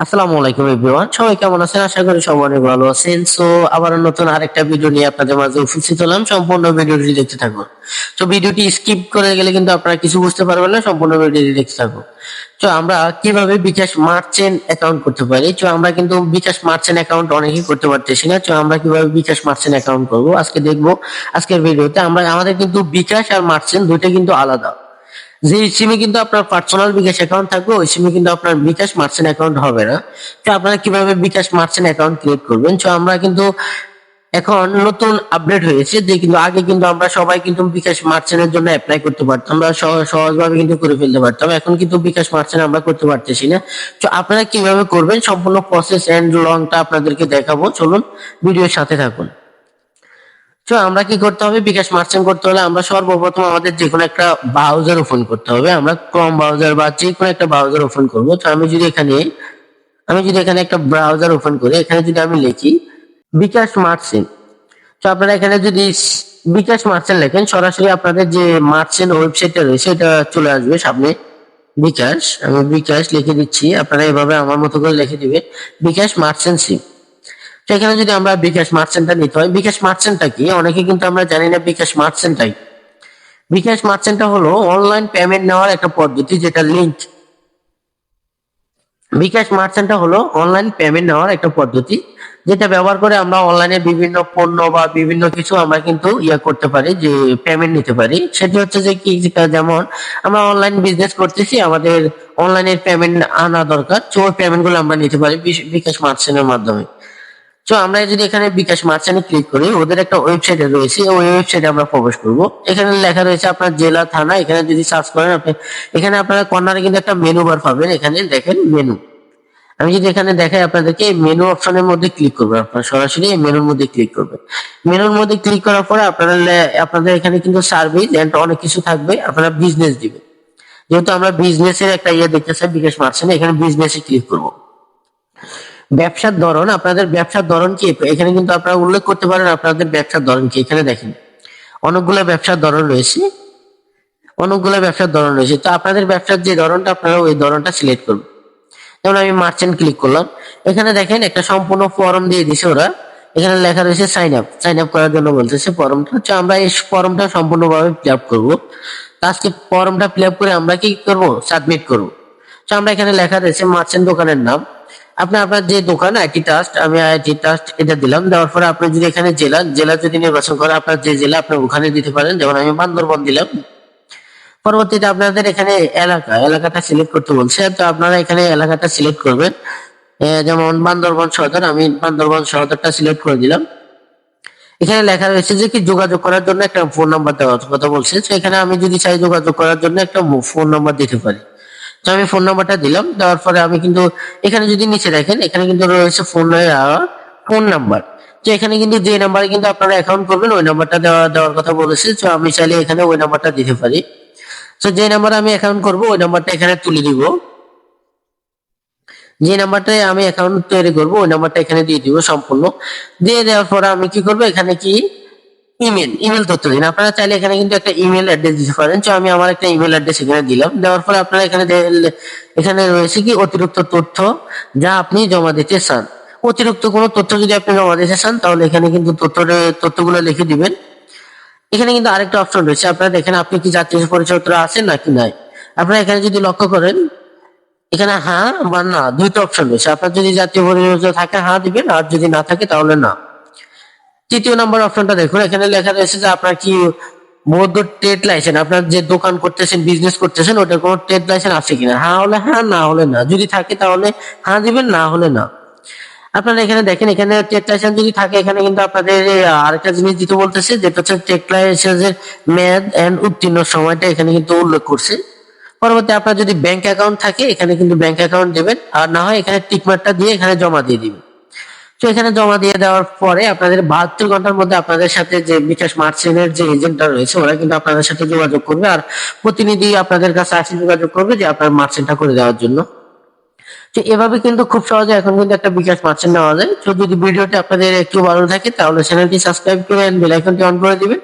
আসসালামু আলাইকুম এভরিওয়ান। সবাই কেমন আছেন? আশা করি সবাই অনেক ভালো আছেন। সো আবার নতুন আরেকটা ভিডিও নিয়ে আপনাদের মাঝে উপস্থিত হলাম। সম্পূর্ণ ভিডিওটি দেখতে থাকুন। তো ভিডিওটি স্কিপ করে গেলে কিন্তু আপনারা কিছু বুঝতে পারবেন না, সম্পূর্ণ ভিডিওটি দেখতে থাকুন। তো আমরা কীভাবে বিকাশ মার্চেন্ট অ্যাকাউন্ট করতে পারি? তো আমরা কিন্তু বিকাশ মার্চেন্ট অ্যাকাউন্ট অনেকেই করতে পারতেছি না। তো আমরা কীভাবে বিকাশ মার্চেন্ট অ্যাকাউন্ট করব? আজকে দেখব। আজকের ভিডিওতে আমরা, আমাদের কিন্তু বিকাশ আর মার্চেন্ট দুইটা কিন্তু আলাদা। যে সিমে কিন্তু আপনার পার্সোনাল বিকাশ অ্যাকাউন্ট থাকবে, ওই সিমে কিন্তু আপনার বিকাশ মার্চেন্ট অ্যাকাউন্ট হবে না। তো আপনারা কীভাবে বিকাশ মার্চেন্ট অ্যাকাউন্ট ক্রিয়েট করবেন? তো আমরা কিন্তু এখন নতুন আপডেট হয়েছে, যে কিন্তু আগে কিন্তু আমরা সবাই কিন্তু বিকাশ মার্চেন্টের জন্য অ্যাপ্লাই করতে পারতাম, আমরা সহ- সহজভাবে কিন্তু করে ফেলতে পারতাম, এখন কিন্তু বিকাশ মার্চেন্ট আমরা করতে পারতেছি না। তো আপনারা কীভাবে করবেন? সম্পূর্ণ প্রসেস এন্ড লংটা আপনাদেরকে দেখাবো, চলুন ভিডিওর সাথে থাকুন। তো আমরা কি করতে হবে? বিকাশ মার্চেন্ট করতে হলে আমরা সর্বপ্রথম আমাদের যে কোনো একটা ব্রাউজার ওপেন করতে হবে। আমরা ক্রম ব্রাউজার বা যে কোনো একটা ব্রাউজার ওপেন করব। তো আমি যদি এখানে, আমি যদি এখানে একটা ব্রাউজার ওপেন করি, এখানে যদি আমি লিখি বিকাশ মার্চেন্ট। তো আপনারা এখানে যদি বিকাশ মার্চেন্ট লেখেন, সরাসরি আপনাদের যে মার্চেন্ট ওয়েবসাইটটা রয়েছে এটা চলে আসবে সামনে। বিকাশ, আমি বিকাশ লিখে দিচ্ছি। আপনারা এভাবে আমার মতো করে লিখে দিবেন। বিকাশ মার্চেন্ট সিম তো এখানে যদি আমরা বিকাশ মার্চেন্টটা নিতে হয়, বিকাশ মার্চেন্টটা কি? অনেকে কিন্তু আমরা জানি না বিকাশ মার্চেন্টটাই বিকাশ মার্চেন্টটা হলো অনলাইন পেমেন্ট নেওয়ার একটা পদ্ধতি যেটা লিঙ্ক বিকাশ মার্চেন্টটা হলো অনলাইন পেমেন্ট নেওয়ার একটা পদ্ধতি, যেটা ব্যবহার করে আমরা অনলাইনে বিভিন্ন পণ্য বা বিভিন্ন কিছু আমরা কিন্তু ইয়া করতে পারি, যে পেমেন্ট নিতে পারি। সেটি হচ্ছে যে কি? যেমন আমরা অনলাইন বিজনেস করতেছি, আমাদের অনলাইনের পেমেন্ট আনা দরকার, তো পেমেন্টগুলো আমরা নিতে পারি বিকাশ মার্চেন্টের মাধ্যমে। তো আমরা যদি এখানে বিকাশ মার্চেন্টে ক্লিক করি, ওদের একটা ওয়েবসাইট রয়েছে ওই ওয়েবসাইটে আমরা প্রবেশ করব। এখানে লেখা রয়েছে আপনার জেলা, থানা, এখানে যদি সার্চ করেন আপনি, এখানে আপনারা কর্নারে কিন্তু একটা মেনু বার পাবেন, এখানে দেখেন মেনু আমি যদি এখানে দেখাই আপনাদেরকে মেনু অপশনের মধ্যে ক্লিক করবেন, আপনারা সরাসরি এই মেনুর মধ্যে ক্লিক করবেন। মেনুর মধ্যে ক্লিক করার পরে আপনারা আপনাদের এখানে কিন্তু সার্ভিস এন্ড অনেক কিছু থাকবে, আপনারা বিজনেস দিবেন। যেহেতু আমরা বিজনেসের একটা ইয়ে দেখতে চাই, বিকাশ মার্চেন্টে এখানে বিজনেসে ক্লিক করব। ব্যবসার ধরন, আপনাদের ব্যবসার ধরন কি? এখানে কিন্তু আপনারা উল্লেখ করতে পারেন আপনাদের ব্যবসার ধরন কি। এখানে দেখেন, অনেকগুলো ব্যবসার ধরন রয়েছে। অনেকগুলো ব্যবসার ধরন রয়েছে। তো আপনাদের ব্যবসার যে ধরনটা, আপনারা ওই ধরনটা সিলেক্ট করবেন যেমন আমি মার্চেন্ট ক্লিক করলাম। এখানে দেখেন একটা সম্পূর্ণ ফর্ম দিয়ে দিছে ওরা। এখানে লেখা রয়েছে সাইন আপ সাইন আপ করার জন্য বলতেছে ফর্মটা হচ্ছে আমরা এই ফর্মটা সম্পূর্ণভাবে ফিল আপ করব। আজকে ফর্মটা ফিল আপ করে আমরা কি করব? সাবমিট করব। তো আমরা এখানে লেখা রয়েছে মার্চেন্ট দোকানের নাম। আপনি আপনার যে দোকান আইটি ট্রাস্ট আমি আইটি ট্রাস্ট এটা দিলাম। দেওয়ার পরে আপনি যদি এখানে জেলা জেলা যদি নির্বাচন করেন, আপনার যে জেলা আপনি ওখানে দিতে পারেন। যেমন আমি বান্দরবন দিলাম। পরবর্তীতে আপনাদের এখানে এলাকা, এলাকাটা সিলেক্ট করতে বলছে। তো আপনারা এখানে এলাকাটা সিলেক্ট করবেন। যেমন বান্দরবন সদর, আমি বান্দরবন সদরটা সিলেক্ট করে দিলাম। এখানে লেখা রয়েছে যে কি, যোগাযোগ করার জন্য একটা ফোন নাম্বার দেওয়ার কথা বলছে। তো এখানে আমি যদি চাই যোগাযোগ করার জন্য একটা ফোন নাম্বার দিতে পারি। তো আমি ফোন নাম্বারটা দিলাম, দেওয়ার পরে আমি কিন্তু এখানে যদি নিচে দেখেন, এখানে কিন্তু রয়েছে ফোন ফোন নাম্বার তো এখানে কিন্তু যে নাম্বারে কিন্তু আপনারা অ্যাকাউন্ট করবেন, ওই নাম্বারটা দেওয়া, দেওয়ার কথা বলেছে, তো আমি চাইলে এখানে ওই নাম্বারটা দিতে পারি। তো যে নাম্বারে আমি অ্যাকাউন্ট করব, ওই নাম্বারটা এখানে তুলে দিব। যে নাম্বারটায় আমি অ্যাকাউন্ট তৈরি করব, ওই নাম্বারটা এখানে দিয়ে দিব সম্পূর্ণ। দিয়ে দেওয়ার পরে আমি কি করব, এখানে কি ইমেল ইমেল তথ্য দিন। আপনারা চাইলে এখানে কিন্তু একটা ইমেল অ্যাড্রেস দিতে পারেন। তো আমি আমার একটা ইমেল অ্যাড্রেস এখানে দিলাম। দেওয়ার পরে আপনারা এখানে এখানে রয়েছে কি অতিরিক্ত তথ্য যা আপনি জমা দিতে চান। অতিরিক্ত কোনো তথ্য যদি আপনি জমা দিতে চান, তাহলে এখানে কিন্তু তথ্য তথ্যগুলো লিখে দিবেন। এখানে কিন্তু আরেকটা অপশন রয়েছে। আপনারা দেখেন, আপনি কি জাতীয় পরিচয়পত্র আছেন নাকি নাই? আপনারা এখানে যদি লক্ষ্য করেন, এখানে হ্যাঁ বা না, দুইটা অপশন রয়েছে। আপনার যদি জাতীয় পরিচয় থাকে হ্যাঁ দিবেন। আর যদি না থাকে, তাহলে না। তৃতীয় নম্বর অপশনটা দেখুন, এখানে লেখা রয়েছে যে আপনার কি বৈধ ট্রেড লাইসেন্স আপনার যে দোকান করতেছেন বিজনেস করতেছেন, ওটার কোনো ট্রেড লাইসেন্স আছে কিনা? হ্যাঁ হলে হ্যাঁ না হলে না। যদি থাকে তাহলে হ্যাঁ দিবেন, না হলে না। আপনারা এখানে দেখেন, এখানে ট্রেড লাইসেন্স যদি থাকে, এখানে কিন্তু আপনাদের আরেকটা জিনিস দিতে বলতেছে, যেটা হচ্ছে ট্রেড লাইসেন্সের মেয়াদ এন্ড উত্তীর্ণ সময়টা এখানে কিন্তু উল্লেখ করছে। পরবর্তী আপনার যদি ব্যাংক অ্যাকাউন্ট থাকে, এখানে কিন্তু ব্যাংক অ্যাকাউন্ট দেবেন। আর না হয় এখানে টিকমার্কটা দিয়ে এখানে জমা দিয়ে দিবেন। তো এখানে জমা দিয়ে দেওয়ার পরে আপনাদের বাহাত্তর ঘণ্টার মধ্যে আপনাদের সাথে যে বিকাশ মার্চেনের যে এজেন্টটা রয়েছে, ওরা কিন্তু আপনাদের সাথে যোগাযোগ করবে। আর প্রতিনিধি আপনাদের কাছে আসে যোগাযোগ করবে যে আপনার মার্চেনটা করে দেওয়ার জন্য। তো এভাবে কিন্তু খুব সহজে এখন কিন্তু একটা বিকাশ মার্চেন্ট নেওয়া যায়। তো যদি ভিডিওটি আপনাদের একটু ভালো থাকে, তাহলে চ্যানেলটি সাবস্ক্রাইব করে বেল আইকনটি অন করে দিবেন।